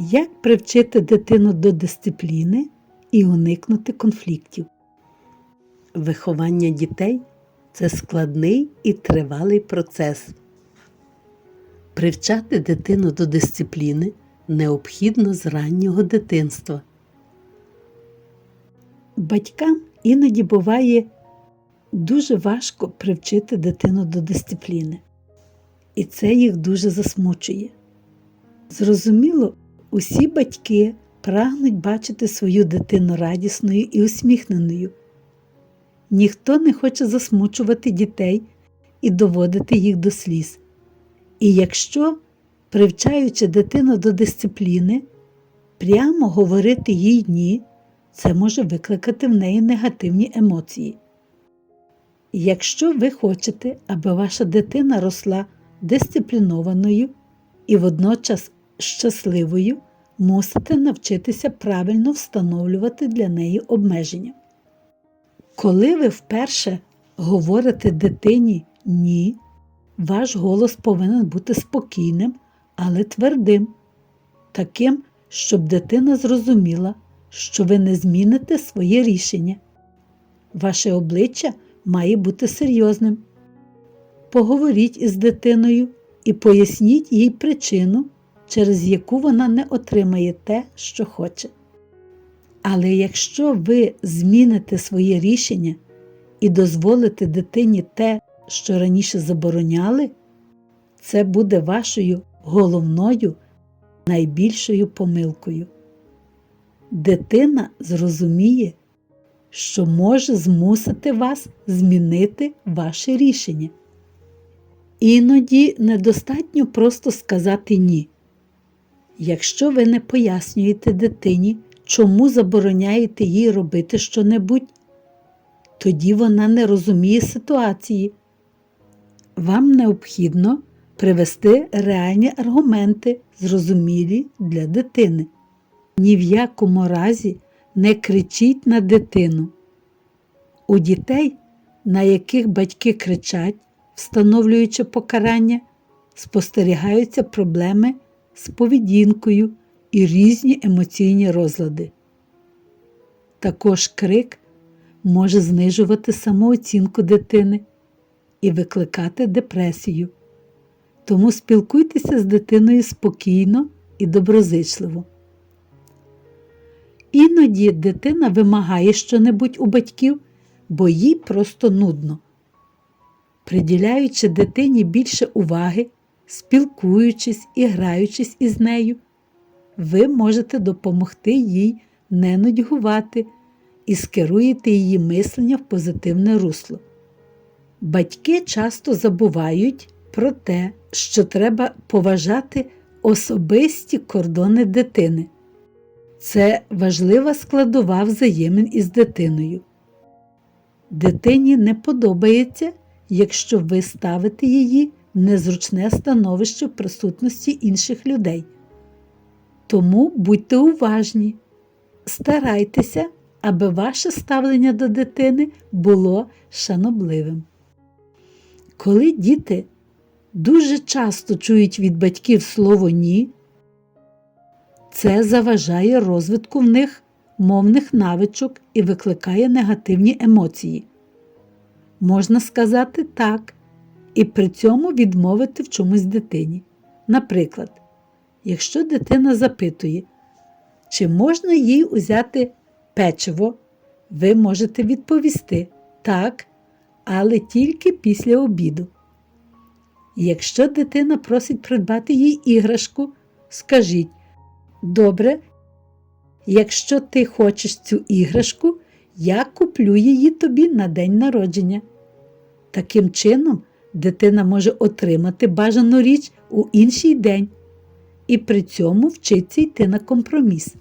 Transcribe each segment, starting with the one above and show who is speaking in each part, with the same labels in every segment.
Speaker 1: Як привчити дитину до дисципліни і уникнути конфліктів? Виховання дітей це складний і тривалий процес. Привчати дитину до дисципліни необхідно з раннього дитинства. Батькам іноді буває дуже важко привчити дитину до дисципліни, і це їх дуже засмучує. Зрозуміло, усі батьки прагнуть бачити свою дитину радісною і усміхненою. Ніхто не хоче засмучувати дітей і доводити їх до сліз. І якщо, привчаючи дитину до дисципліни, прямо говорити їй ні, це може викликати в неї негативні емоції. Якщо ви хочете, аби ваша дитина росла дисциплінованою і водночас щасливою, мусите навчитися правильно встановлювати для неї обмеження. Коли ви вперше говорите дитині ні, ваш голос повинен бути спокійним, але твердим, таким, щоб дитина зрозуміла, що ви не зміните своє рішення. Ваше обличчя має бути серйозним. Поговоріть із дитиною і поясніть їй причину, через яку вона не отримає те, що хоче. Але якщо ви зміните своє рішення і дозволите дитині те, що раніше забороняли, це буде вашою головною, найбільшою помилкою. Дитина зрозуміє, що може змусити вас змінити ваше рішення. Іноді недостатньо просто сказати ні. Якщо ви не пояснюєте дитині, чому забороняєте їй робити щонебудь, тоді вона не розуміє ситуації. Вам необхідно привести реальні аргументи, зрозумілі для дитини. Ні в якому разі не кричіть на дитину. У дітей, на яких батьки кричать, встановлюючи покарання, спостерігаються проблеми з поведінкою і різні емоційні розлади. Також крик може знижувати самооцінку дитини і викликати депресію. Тому спілкуйтеся з дитиною спокійно і доброзичливо. Іноді дитина вимагає щонебудь у батьків, бо їй просто нудно. Приділяючи дитині більше уваги, спілкуючись і граючись із нею, ви можете допомогти їй не нудьгувати і скеруєте її мислення в позитивне русло. Батьки часто забувають про те, що треба поважати особисті кордони дитини. Це важлива складова взаємин із дитиною. Дитині не подобається, якщо ви ставите її незручне становище в присутності інших людей. Тому будьте уважні, старайтеся, аби ваше ставлення до дитини було шанобливим. Коли діти дуже часто чують від батьків слово ні, це заважає розвитку в них мовних навичок і викликає негативні емоції. Можна сказати так, і при цьому відмовити в чомусь дитині. Наприклад, якщо дитина запитує, чи можна їй узяти печиво, ви можете відповісти так, але тільки після обіду. Якщо дитина просить придбати їй іграшку, скажіть Добре, якщо ти хочеш цю іграшку, я куплю її тобі на день народження. Таким чином, дитина може отримати бажану річ у інший день і при цьому вчиться йти на компроміс.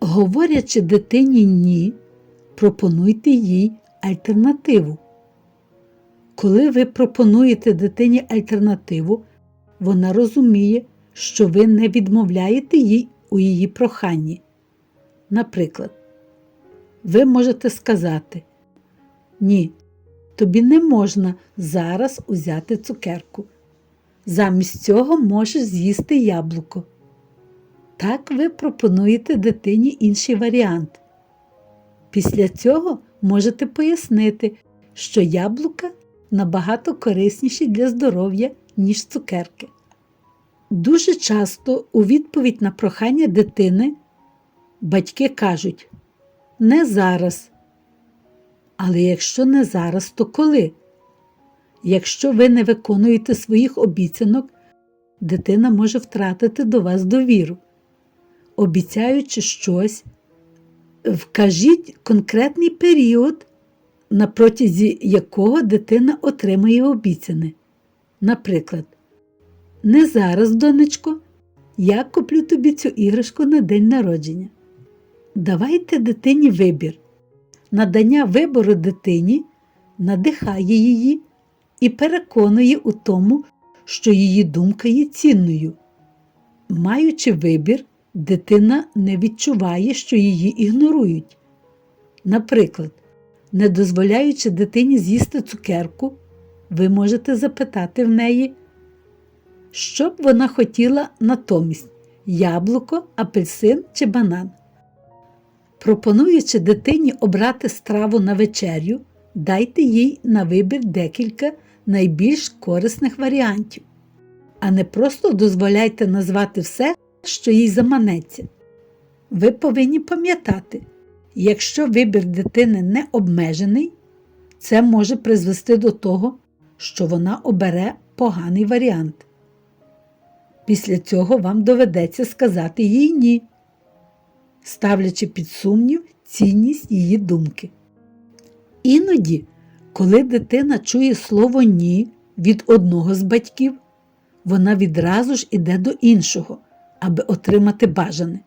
Speaker 1: Говорячи дитині ні, пропонуйте їй альтернативу. Коли ви пропонуєте дитині альтернативу, вона розуміє, що ви не відмовляєте їй у її проханні. Наприклад, ви можете сказати Ні, тобі не можна зараз узяти цукерку. Замість цього можеш з'їсти яблуко. Так ви пропонуєте дитині інший варіант. Після цього можете пояснити, що яблука набагато корисніші для здоров'я, ніж цукерки. Дуже часто у відповідь на прохання дитини батьки кажуть не зараз. Але якщо не зараз, то коли? Якщо ви не виконуєте своїх обіцянок, дитина може втратити до вас довіру. Обіцяючи щось, вкажіть конкретний період, на протязі якого дитина отримає обіцяне. Наприклад, не зараз, донечко, я куплю тобі цю іграшку на день народження. Давайте дитині вибір. Надання вибору дитині надихає її і переконує у тому, що її думка є цінною. Маючи вибір, дитина не відчуває, що її ігнорують. Наприклад, не дозволяючи дитині з'їсти цукерку, ви можете запитати в неї, що б вона хотіла натомість яблуко, апельсин чи банан. Пропонуючи дитині обрати страву на вечерю, дайте їй на вибір декілька найбільш корисних варіантів, а не просто дозволяйте назвати все, що їй заманеться. Ви повинні пам'ятати, якщо вибір дитини не обмежений, це може призвести до того, що вона обере поганий варіант. Після цього вам доведеться сказати їй ні, ставлячи під сумнів цінність її думки. Іноді, коли дитина чує слово ні від одного з батьків, вона відразу ж іде до іншого, аби отримати бажане.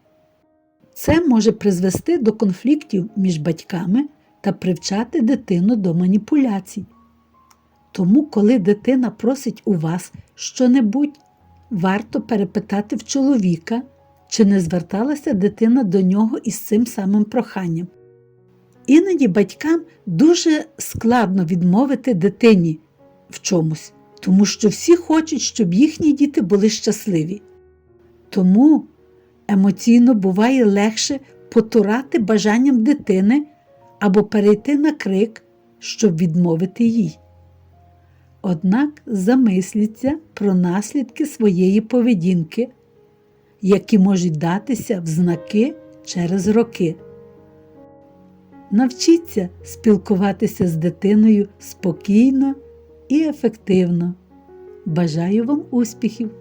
Speaker 1: Це може призвести до конфліктів між батьками та привчати дитину до маніпуляцій. Тому, коли дитина просить у вас щонебудь, варто перепитати в чоловіка, чи не зверталася дитина до нього із цим самим проханням. Іноді батькам дуже складно відмовити дитині в чомусь, тому що всі хочуть, щоб їхні діти були щасливі. Тому емоційно буває легше потурати бажанням дитини або перейти на крик, щоб відмовити їй. Однак замисліться про наслідки своєї поведінки, які можуть датися в знаки через роки. Навчіться спілкуватися з дитиною спокійно і ефективно. Бажаю вам успіхів!